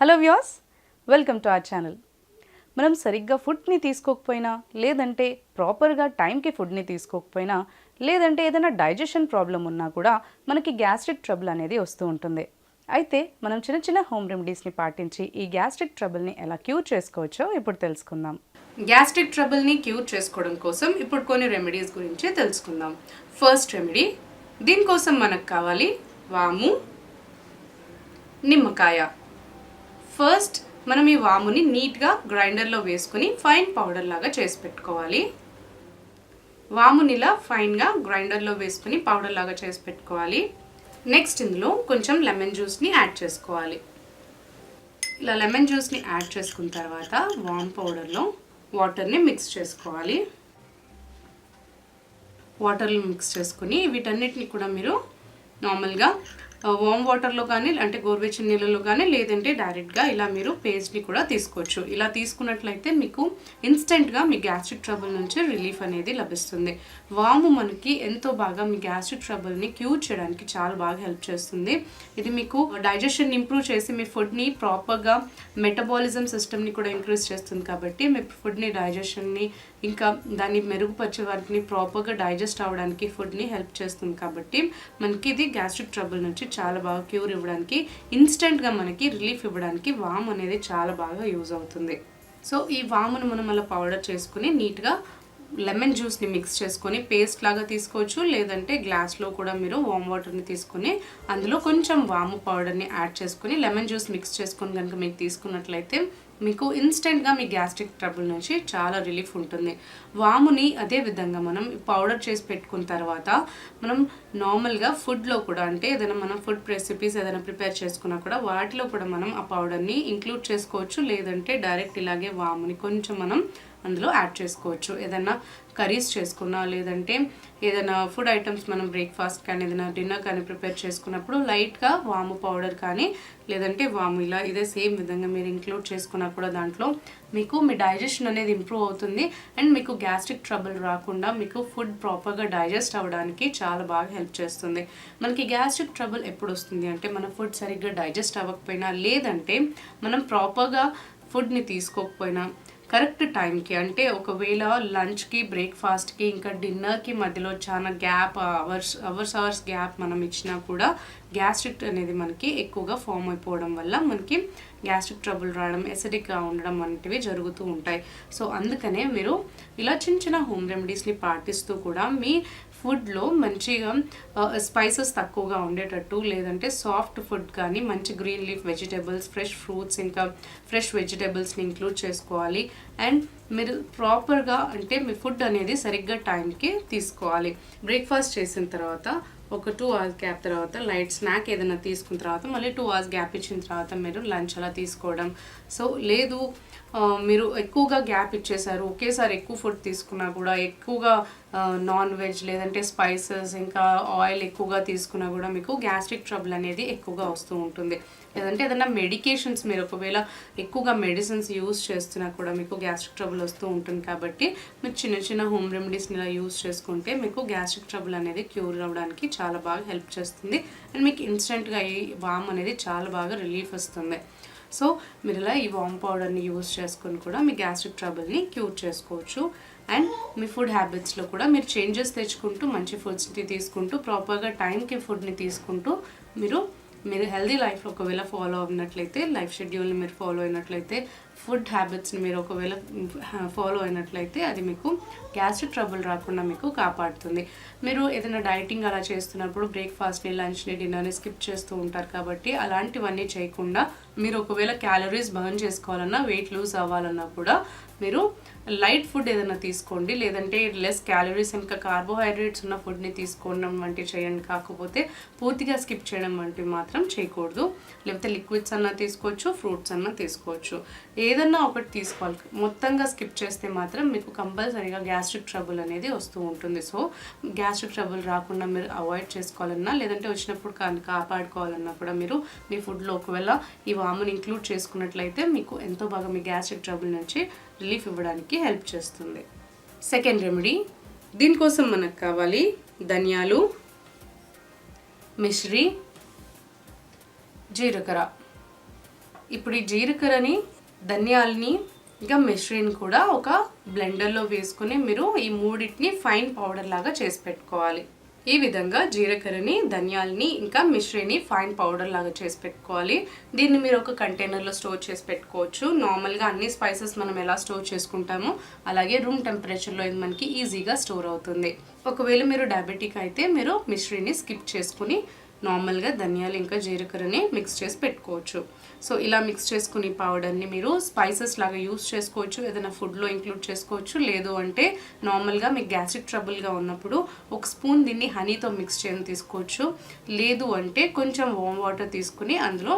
Hello views welcome to our channel. మనం సరిగ్గా ఫుడ్ని తీసుకోకపోయినా లేదంటే ప్రాపర్గా టైంకి ఫుడ్ని తీసుకోకపోయినా లేదంటే ఏదైనా డైజెషన్ ప్రాబ్లం ఉన్నా కూడా మనకి గ్యాస్ట్రిక్ ట్రబుల్ అనేది వస్తూ ఉంటుంది. అయితే మనం చిన్న చిన్న హోమ్ రెమెడీస్ని పాటించి ఈ గ్యాస్ట్రిక్ ట్రబుల్ని ఎలా క్యూర్ చేసుకోవచ్చో ఇప్పుడు తెలుసుకుందాం. గ్యాస్ట్రిక్ ట్రబుల్ని క్యూర్ చేసుకోవడం కోసం ఇప్పుడు కొన్ని రెమెడీస్ గురించి తెలుసుకుందాం. ఫస్ట్ రెమెడీ దీనికోసం మనకు కావాలి వాము నిమ్మకాయ. ఫస్ట్ మనం ఈ వాముని నీట్గా గ్రైండర్లో వేసుకుని ఫైన్ పౌడర్ లాగా చేసి పెట్టుకోవాలి. వామునిలా ఫైన్గా గ్రైండర్లో వేసుకుని పౌడర్ లాగా చేసి పెట్టుకోవాలి. నెక్స్ట్ ఇందులో కొంచెం లెమన్ జ్యూస్ని యాడ్ చేసుకోవాలి. ఇలా లెమన్ జ్యూస్ని యాడ్ చేసుకున్న తర్వాత వామ్ పౌడర్లో వాటర్ని మిక్స్ చేసుకోవాలి. వాటర్ని మిక్స్ చేసుకుని వీటన్నిటిని కూడా మీరు నార్మల్గా వామ్ వాటర్లో కానీ అంటే గోరువెచ్చని నీళ్ళలో కానీ లేదంటే డైరెక్ట్గా ఇలా మీరు పేస్ట్ని కూడా తీసుకోవచ్చు. ఇలా తీసుకున్నట్లయితే మీకు ఇన్స్టెంట్గా మీ గ్యాస్ట్రిక్ ట్రబుల్ నుంచి రిలీఫ్ అనేది లభిస్తుంది. వాము మనకి ఎంతో బాగా మీ గ్యాస్ట్రిక్ ట్రబుల్ని క్యూర్ చేయడానికి చాలా బాగా హెల్ప్ చేస్తుంది. ఇది మీకు డైజెషన్ ఇంప్రూవ్ చేసి మీ ఫుడ్ని ప్రాపర్గా మెటబాలిజం సిస్టమ్ని కూడా ఇంక్రీజ్ చేస్తుంది కాబట్టి మీ ఫుడ్ని డైజెషన్ని ఇంకా దాన్ని మెరుగుపరిచే వాటిని ప్రాపర్గా డైజెస్ట్ అవ్వడానికి ఫుడ్ని హెల్ప్ చేస్తుంది కాబట్టి మనకి ఇది గ్యాస్ట్రిక్ ట్రబుల్ నుంచి చాలా బాగా క్యూర్ ఇవ్వడానికి ఇన్స్టెంట్గా మనకి రిలీఫ్ ఇవ్వడానికి వామ్ అనేది చాలా బాగా యూజ్ అవుతుంది. సో ఈ వామును మనం అలా పౌడర్ చేసుకుని నీట్గా లెమన్ జ్యూస్ని మిక్స్ చేసుకొని పేస్ట్ లాగా తీసుకోవచ్చు. లేదంటే గ్లాస్లో కూడా మీరు వామ్ వాటర్ని తీసుకొని అందులో కొంచెం వాము పౌడర్ని యాడ్ చేసుకొని లెమన్ జ్యూస్ మిక్స్ చేసుకొని కనుక మీకు తీసుకున్నట్లయితే మీకు ఇన్స్టెంట్గా మీ గ్యాస్ట్రిక్ ట్రబుల్ నుంచి చాలా రిలీఫ్ ఉంటుంది. వాముని అదే విధంగా మనం పౌడర్ చేసి పెట్టుకున్న తర్వాత మనం నార్మల్గా ఫుడ్లో కూడా అంటే ఏదైనా మనం ఫుడ్ రెసిపీస్ ఏదైనా ప్రిపేర్ చేసుకున్నా కూడా వాటిలో కూడా మనం ఆ పౌడర్ని ఇంక్లూడ్ చేసుకోవచ్చు. లేదంటే డైరెక్ట్ ఇలాగే వాముని కొంచెం మనం అందులో యాడ్ చేసుకోవచ్చు. ఏదైనా కర్రీస్ చేసుకున్నా లేదంటే ఏదైనా ఫుడ్ ఐటమ్స్ మనం బ్రేక్ఫాస్ట్ కానీ ఏదైనా డిన్నర్ కానీ ప్రిపేర్ చేసుకున్నప్పుడు లైట్గా వాము పౌడర్ కానీ లేదంటే వాము ఇలా ఇదే సేమ్ విధంగా మీరు ఇంక్లూడ్ చేసుకున్నా కూడా దాంట్లో మీకు మీ డైజెషన్ అనేది ఇంప్రూవ్ అవుతుంది. అండ్ మీకు గ్యాస్ట్రిక్ ట్రబుల్ రాకుండా మీకు ఫుడ్ ప్రాపర్గా డైజెస్ట్ అవ్వడానికి చాలా బాగా హెల్ప్ చేస్తుంది. మనకి గ్యాస్ట్రిక్ ట్రబుల్ ఎప్పుడు వస్తుంది అంటే మన ఫుడ్ సరిగ్గా డైజెస్ట్ అవ్వకపోయినా లేదంటే మనం ప్రాపర్గా ఫుడ్ని తీసుకోకపోయినా కరెక్ట్ టైంకి అంటే ఒకవేళ లంచ్కి బ్రేక్ఫాస్ట్కి ఇంకా డిన్నర్కి మధ్యలో చాలా gap hours hours hours gap మనం ఇచ్చినా కూడా గ్యాస్ట్రిక్ అనేది మనకి ఎక్కువగా ఫామ్ అయిపోవడం వల్ల మనకి గ్యాస్ట్రిక్ ట్రబుల్ రావడం ఎసిడిక్గా ఉండడం వంటివి జరుగుతూ ఉంటాయి. సో అందుకనే మీరు ఇలా చిన్న చిన్న హోమ్ రెమెడీస్ని పాటిస్తూ కూడా మీ ఫుడ్లో మంచిగా స్పైసెస్ తక్కువగా ఉండేటట్టు లేదంటే సాఫ్ట్ ఫుడ్ కానీ మంచి green leaf vegetables fresh fruits ఇంకా ఫ్రెష్ వెజిటేబుల్స్ని ఇంక్లూడ్ చేసుకోవాలి. అండ్ మీరు ప్రాపర్గా అంటే మీ ఫుడ్ అనేది సరిగ్గా టైంకి తీసుకోవాలి. బ్రేక్ఫాస్ట్ చేసిన తర్వాత ఒక టూ అవర్స్ గ్యాప్ తర్వాత లైట్ స్నాక్ ఏదైనా తీసుకున్న తర్వాత మళ్ళీ టూ అవర్స్ గ్యాప్ ఇచ్చిన తర్వాత మీరు లంచ్ అలా తీసుకోవడం. సో లేదు మీరు ఎక్కువగా గ్యాప్ ఇచ్చేసారు ఒకేసారి ఎక్కువ ఫుడ్ తీసుకున్నా కూడా ఎక్కువగా నాన్ వెజ్ లేదంటే స్పైసెస్ ఇంకా ఆయిల్ ఎక్కువగా తీసుకున్నా కూడా మీకు గ్యాస్ట్రిక్ ట్రబుల్ అనేది ఎక్కువగా వస్తూ ఉంటుంది. లేదంటే ఏదైనా మెడికేషన్స్ మీరు ఒకవేళ ఎక్కువగా మెడిసిన్స్ యూస్ చేస్తున్నా కూడా మీకు గ్యాస్ట్రిక్ ట్రబుల్ వస్తూ ఉంటుంది కాబట్టి మీరు చిన్న చిన్న హోమ్ రెమెడీస్ని ఇలా యూస్ చేసుకుంటే మీకు గ్యాస్ట్రిక్ ట్రబుల్ అనేది క్యూర్ అవ్వడానికి చాలా బాగా హెల్ప్ చేస్తుంది. అండ్ మీకు ఇన్స్టెంట్గా ఈ వామ్ అనేది చాలా బాగా రిలీఫ్ వస్తుంది. సో మీరు ఇలా ఈ వామ్ పౌడర్ని యూస్ చేసుకొని కూడా మీ గ్యాస్ట్రిక్ ట్రబుల్ని క్యూర్ చేసుకోవచ్చు. అండ్ మీ ఫుడ్ హ్యాబిట్స్లో కూడా మీరు చేంజెస్ తెచ్చుకుంటూ మంచి ఫుడ్స్ని తీసుకుంటూ ప్రాపర్గా టైంకి ఫుడ్ని తీసుకుంటూ మీరు మీరు హెల్దీ లైఫ్ ఒకవేళ ఫాలో అయినట్లయితే లైఫ్ షెడ్యూల్ని మీరు ఫాలో అయినట్లయితే ఫుడ్ హ్యాబిట్స్ని మీరు ఒకవేళ ఫాలో అయినట్లయితే అది మీకు గ్యాస్ట్రిక్ ట్రబుల్ రాకుండా మీకు కాపాడుతుంది. మీరు ఏదైనా డైటింగ్ అలా చేస్తున్నప్పుడు బ్రేక్ఫాస్ట్ని లంచ్ని డిన్నర్ని స్కిప్ చేస్తూ ఉంటారు కాబట్టి అలాంటివన్నీ చేయకుండా మీరు ఒకవేళ క్యాలరీస్ బర్న్ చేసుకోవాలన్నా వెయిట్ లూజ్ అవ్వాలన్నా కూడా మీరు లైట్ ఫుడ్ ఏదైనా తీసుకోండి. లేదంటే లెస్ క్యాలరీస్ ఇంకా కార్బోహైడ్రేట్స్ ఉన్న ఫుడ్ని తీసుకోవడం వంటివి చేయండి. కాకపోతే పూర్తిగా స్కిప్ చేయడం వంటివి మాత్రం చేయకూడదు. లేకపోతే లిక్విడ్స్ అన్నా తీసుకోవచ్చు ఫ్రూట్స్ అన్నా తీసుకోవచ్చు. ఏదన్నా ఒకటి తీసుకోవాలి. మొత్తంగా స్కిప్ చేస్తే మాత్రం మీకు కంపల్సరీగా గ్యాస్ట్రిక్ ట్రబుల్ అనేది వస్తూ ఉంటుంది. సో గ్యాస్ట్రిక్ ట్రబుల్ రాకుండా మీరు అవాయిడ్ చేసుకోవాలన్నా లేదంటే వచ్చినప్పుడు కాపాడుకోవాలన్నా కూడా మీరు మీ ఫుడ్లో ఒకవేళ ఈ వాముని ఇంక్లూడ్ చేసుకున్నట్లయితే మీకు ఎంతో బాగా మీ గ్యాస్ట్రిక్ ట్రబుల్ నుంచి రిలీఫ్ ఇవ్వడానికి హెల్ప్ చేస్తుంది. Second remedy. దీనికోసం మనకు కావాలి ధనియాలు మిశ్రీ జీలకర్ర. ఇప్పుడు ఈ జీలకర్రని ధనియాలని ఇంకా మిశ్రీని కూడా ఒక బ్లెండర్లో వేసుకుని మీరు ఈ మూడింటిని ఫైన్ పౌడర్ లాగా చేసి పెట్టుకోవాలి. ఈ విధంగా జీలకర్రని ధనియాలని ఇంకా మిశ్రీని ఫైన్ పౌడర్ లాగా చేసి పెట్టుకోవాలి. దీన్ని మీరు ఒక కంటైనర్లో స్టోర్ చేసి పెట్టుకోవచ్చు. నార్మల్గా అన్ని స్పైసెస్ మనం ఎలా స్టోర్ చేసుకుంటామో అలాగే రూమ్ టెంపరేచర్లో ఇది మనకి ఈజీగా స్టోర్ అవుతుంది. ఒకవేళ మీరు డయాబెటిక్ అయితే మీరు మిశ్రీని స్కిప్ చేసుకుని నార్మల్గా ధనియాలు ఇంకా జీలకర్రని మిక్స్ చేసి పెట్టుకోవచ్చు. సో ఇలా మిక్స్ చేసుకుని పౌడర్ని మీరు స్పైసెస్ లాగా యూస్ చేసుకోవచ్చు. ఏదైనా ఫుడ్లో ఇంక్లూడ్ చేసుకోవచ్చు. లేదు అంటే నార్మల్గా మీకు గ్యాస్ట్రిక్ ట్రబుల్గా ఉన్నప్పుడు ఒక స్పూన్ దీన్ని హనీతో మిక్స్ చేయని తీసుకోవచ్చు. లేదు అంటే కొంచెం వామ్ వాటర్ తీసుకుని అందులో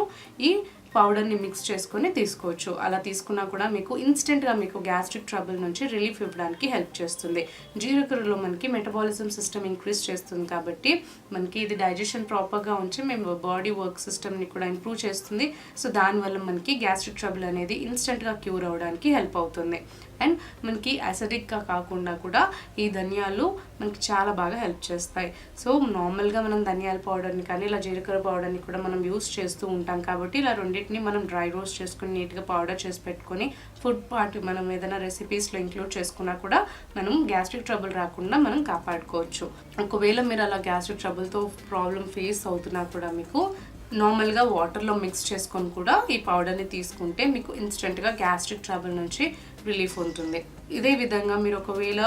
ఈ పౌడర్ని మిక్స్ చేసుకొని తీసుకోవచ్చు. అలా తీసుకున్నా కూడా మీకు ఇన్స్టెంట్గా మీకు గ్యాస్ట్రిక్ ట్రబుల్ నుంచి రిలీఫ్ ఇవ్వడానికి హెల్ప్ చేస్తుంది. జీలకర్రలో మనకి మెటబాలిజం సిస్టమ్ ఇంక్రీజ్ చేస్తుంది కాబట్టి మనకి ఇది డైజెషన్ ప్రాపర్గా ఉంచి మేము బాడీ వర్క్ సిస్టమ్ని కూడా ఇంప్రూవ్ చేస్తుంది. సో దానివల్ల మనకి గ్యాస్ట్రిక్ ట్రబుల్ అనేది ఇన్స్టెంట్గా క్యూర్ అవ్వడానికి హెల్ప్ అవుతుంది. అండ్ మనకి అసిడిక్గా కాకుండా కూడా ఈ ధనియాలు మనకి చాలా బాగా హెల్ప్ చేస్తాయి. సో నార్మల్గా మనం ధనియాల పౌడర్ని కానీ ఇలా జీలకర్ర పౌడర్ని కూడా మనం యూస్ చేస్తూ ఉంటాం కాబట్టి ఇలా రెండు వీటిని మనం డ్రై రోస్ట్ చేసుకుని నీట్గా పౌడర్ చేసి పెట్టుకొని ఫుడ్ పార్ట్ మనం ఏదైనా రెసిపీస్లో ఇంక్లూడ్ చేసుకున్నా కూడా మనం గ్యాస్ట్రిక్ ట్రబుల్ రాకుండా మనం కాపాడుకోవచ్చు. ఒకవేళ మీరు అలా గ్యాస్ట్రిక్ ట్రబుల్తో ప్రాబ్లం ఫేస్ అవుతున్నా కూడా మీకు నార్మల్గా వాటర్లో మిక్స్ చేసుకొని కూడా ఈ పౌడర్ని తీసుకుంటే మీకు ఇన్స్టెంట్గా గ్యాస్ట్రిక్ ట్రబుల్ నుంచి రిలీఫ్ ఉంటుంది. ఇదే విధంగా మీరు ఒకవేళ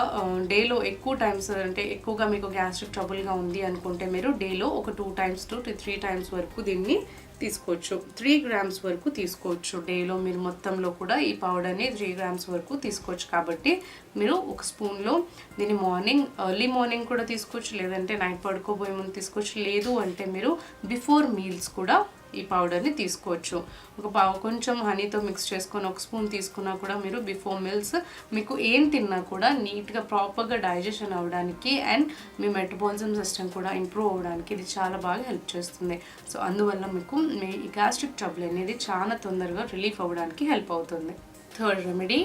డేలో ఎక్కువ టైమ్స్ అంటే ఎక్కువగా మీకు గ్యాస్ట్రిక్ ట్రబుల్గా ఉంది అనుకుంటే మీరు డేలో ఒక two times to three times వరకు దీన్ని తీసుకోవచ్చు. త్రీ గ్రామ్స్ వరకు తీసుకోవచ్చు. డేలో మీరు మొత్తంలో కూడా ఈ పౌడర్ని త్రీ గ్రామ్స్ వరకు తీసుకోవచ్చు. కాబట్టి మీరు ఒక స్పూన్లో దీన్ని మార్నింగ్ ఎర్లీ మార్నింగ్ కూడా తీసుకోవచ్చు. లేదంటే నైట్ పడుకోబోయే ముందు తీసుకోవచ్చు. లేదు అంటే మీరు బిఫోర్ మీల్స్ కూడా ఈ పౌడర్ని తీసుకోవచ్చు. ఒక పావు కొంచెం హనీతో మిక్స్ చేసుకొని ఒక స్పూన్ తీసుకున్నా కూడా మీరు బిఫోర్ మీల్స్ మీకు ఏం తిన్నా కూడా నీట్గా ప్రాపర్గా డైజెషన్ అవ్వడానికి అండ్ మీ మెటబాలిజం సిస్టమ్ కూడా ఇంప్రూవ్ అవ్వడానికి ఇది చాలా బాగా హెల్ప్ చేస్తుంది. సో అందువల్ల మీకు మీ ఈ గ్యాస్ట్రిక్ ట్రబుల్ అనేది చాలా తొందరగా రిలీఫ్ అవ్వడానికి హెల్ప్ అవుతుంది. థర్డ్ రెమెడీ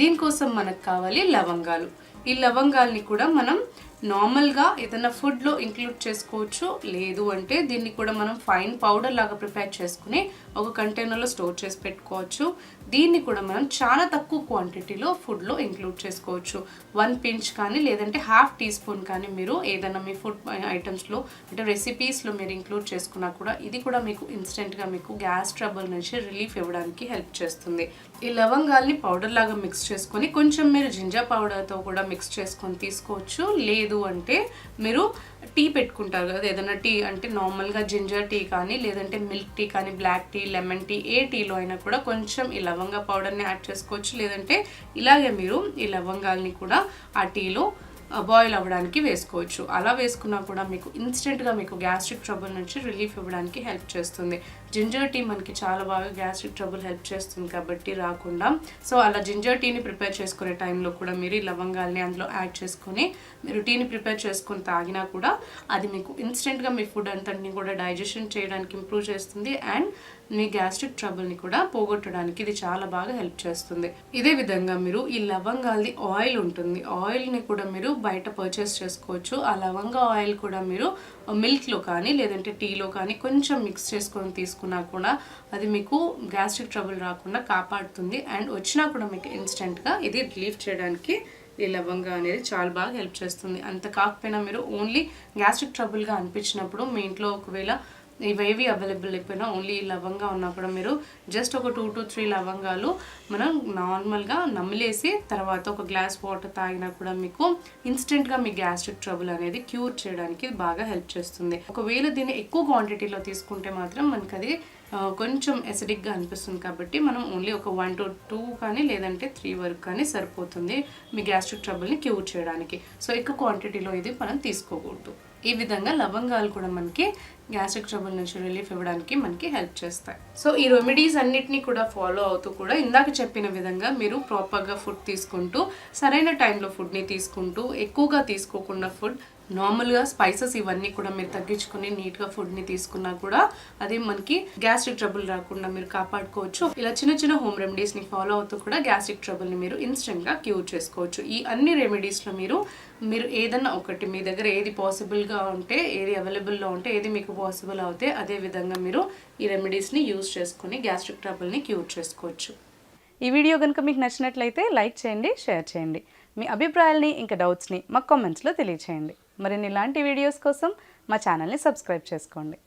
దీనికోసం మనకు కావాలి లవంగాలు. ఈ లవంగాల్ని కూడా మనం నార్మల్గా ఏదైనా ఫుడ్లో ఇంక్లూడ్ చేసుకోవచ్చు. లేదు అంటే దీన్ని కూడా మనం ఫైన్ పౌడర్ లాగా ప్రిపేర్ చేసుకుని ఒక కంటైనర్లో స్టోర్ చేసి పెట్టుకోవచ్చు. దీన్ని కూడా మనం చాలా తక్కువ క్వాంటిటీలో ఫుడ్లో ఇంక్లూడ్ చేసుకోవచ్చు. వన్ పించ్ కానీ లేదంటే హాఫ్ టీ స్పూన్ కానీ మీరు ఏదైనా మీ ఫుడ్ ఐటమ్స్లో అంటే రెసిపీస్లో మీరు ఇంక్లూడ్ చేసుకున్నా కూడా ఇది కూడా మీకు ఇన్స్టెంట్గా మీకు గ్యాస్ ట్రబుల్ నుంచి రిలీఫ్ ఇవ్వడానికి హెల్ప్ చేస్తుంది. ఈ లవంగాల్ని పౌడర్ లాగా మిక్స్ చేసుకొని కొంచెం మీరు జింజర్ పౌడర్తో కూడా మిక్స్ చేసుకొని తీసుకోవచ్చు. లేదు అంటే మీరు టీ పెట్టుకుంటారు కదా ఏదైనా టీ అంటే నార్మల్గా జింజర్ టీ కానీ లేదంటే మిల్క్ టీ కానీ బ్లాక్ టీ లెమన్ టీ ఏ టీలో అయినా కూడా కొంచెం ఈ లవంగ పౌడర్ని యాడ్ చేసుకోవచ్చు. లేదంటే ఇలాగే మీరు ఈ లవంగాల్ని కూడా ఆ టీలో బాయిల్ అవ్వడానికి వేసుకోవచ్చు. అలా వేసుకున్నా కూడా మీకు ఇన్స్టెంట్గా మీకు గ్యాస్ట్రిక్ ట్రబుల్ నుంచి రిలీఫ్ ఇవ్వడానికి హెల్ప్ చేస్తుంది. జింజర్ టీ మనకి చాలా బాగా గ్యాస్ట్రిక్ ట్రబుల్ హెల్ప్ చేస్తుంది కాబట్టి రాకుండా. సో అలా జింజర్ టీని ప్రిపేర్ చేసుకునే టైంలో కూడా మీరు ఈ లవంగాల్ని అందులో యాడ్ చేసుకొని మీరు టీని ప్రిపేర్ చేసుకొని తాగినా కూడా అది మీకు ఇన్స్టెంట్గా మీ ఫుడ్ అంతటిని కూడా డైజెషన్ చేయడానికి ఇంప్రూవ్ చేస్తుంది అండ్ మీ గ్యాస్ట్రిక్ ట్రబుల్ని కూడా పోగొట్టడానికి ఇది చాలా బాగా హెల్ప్ చేస్తుంది. ఇదే విధంగా మీరు ఈ లవంగాల్ది ఆయిల్ ఉంటుంది. ఆయిల్ని కూడా మీరు బయట పర్చేస్ చేసుకోవచ్చు. ఆ లవంగ ఆయిల్ కూడా మీరు మిల్క్లో కానీ లేదంటే టీలో కానీ కొంచెం మిక్స్ చేసుకొని తీసుకున్నా కూడా అది మీకు గ్యాస్ట్రిక్ ట్రబుల్ రాకుండా కాపాడుతుంది. అండ్ వచ్చినా కూడా మీకు ఇన్స్టెంట్గా ఇది రిలీఫ్ చేయడానికి ఈ లవంగా అనేది చాలా బాగా హెల్ప్ చేస్తుంది. అంత కాకపోయినా మీరు ఓన్లీ గ్యాస్ట్రిక్ ట్రబుల్గా అనిపించినప్పుడు మీ ఇంట్లో ఒకవేళ ఇవేవి అవైలబుల్ అయిపోయినా ఓన్లీ ఈ లవంగా ఉన్నా కూడా మీరు జస్ట్ ఒక టూ టు త్రీ లవంగాలు మనం నార్మల్గా నమిలేసి తర్వాత ఒక గ్లాస్ వాటర్ తాగినా కూడా మీకు ఇన్స్టెంట్గా మీ గ్యాస్ట్రిక్ ట్రబుల్ అనేది క్యూర్ చేయడానికి బాగా హెల్ప్ చేస్తుంది. ఒకవేళ దీన్ని ఎక్కువ క్వాంటిటీలో తీసుకుంటే మాత్రం మనకి అది కొంచెం ఎసిడిక్గా అనిపిస్తుంది కాబట్టి మనం ఓన్లీ ఒక వన్ టు టూ కానీ లేదంటే త్రీ వరకు కానీ సరిపోతుంది మీ గ్యాస్ట్రిక్ ట్రబుల్ని క్యూర్ చేయడానికి. సో ఎక్కువ క్వాంటిటీలో ఇది మనం తీసుకోకూడదు. ఈ విధంగా లవంగాలు కూడా మనకి గ్యాస్ట్రిక్ ట్రబుల్ నుంచి రిలీఫ్ ఇవ్వడానికి మనకి హెల్ప్ చేస్తాయి. సో ఈ రెమెడీస్ అన్నిటినీ కూడా ఫాలో అవుతూ కూడా ఇందాక చెప్పిన విధంగా మీరు ప్రాపర్గా ఫుడ్ తీసుకుంటూ సరైన టైంలో ఫుడ్ని తీసుకుంటూ ఎక్కువగా తీసుకోకుండా ఫుడ్ నార్మల్గా స్పైసెస్ ఇవన్నీ కూడా మీరు తగ్గించుకుని నీట్గా ఫుడ్ని తీసుకున్నా కూడా అదే మనకి గ్యాస్ట్రిక్ ట్రబుల్ రాకుండా మీరు కాపాడుకోవచ్చు. ఇలా చిన్న చిన్న హోమ్ రెమెడీస్ని ఫాలో అవుతూ కూడా గ్యాస్ట్రిక్ ట్రబుల్ని మీరు ఇన్స్టెంట్గా క్యూర్ చేసుకోవచ్చు. ఈ అన్ని రెమెడీస్లో మీరు మీరు ఏదన్నా ఒకటి మీ దగ్గర ఏది పాసిబుల్గా ఉంటే ఏది అవైలబుల్లో ఉంటే ఏది మీకు పాసిబుల్ అవుతే అదే విధంగా మీరు ఈ రెమెడీస్ని యూజ్ చేసుకుని గ్యాస్ట్రిక్ ట్రబుల్ని క్యూర్ చేసుకోవచ్చు. ఈ వీడియో కనుక మీకు నచ్చినట్లయితే లైక్ చేయండి షేర్ చేయండి. మీ అభిప్రాయాల్ని ఇంకా డౌట్స్ని మా కామెంట్స్లో తెలియచేయండి. మరిన్ని ఇలాంటి వీడియోస్ కోసం మా ఛానల్ని సబ్స్క్రైబ్ చేసుకోండి.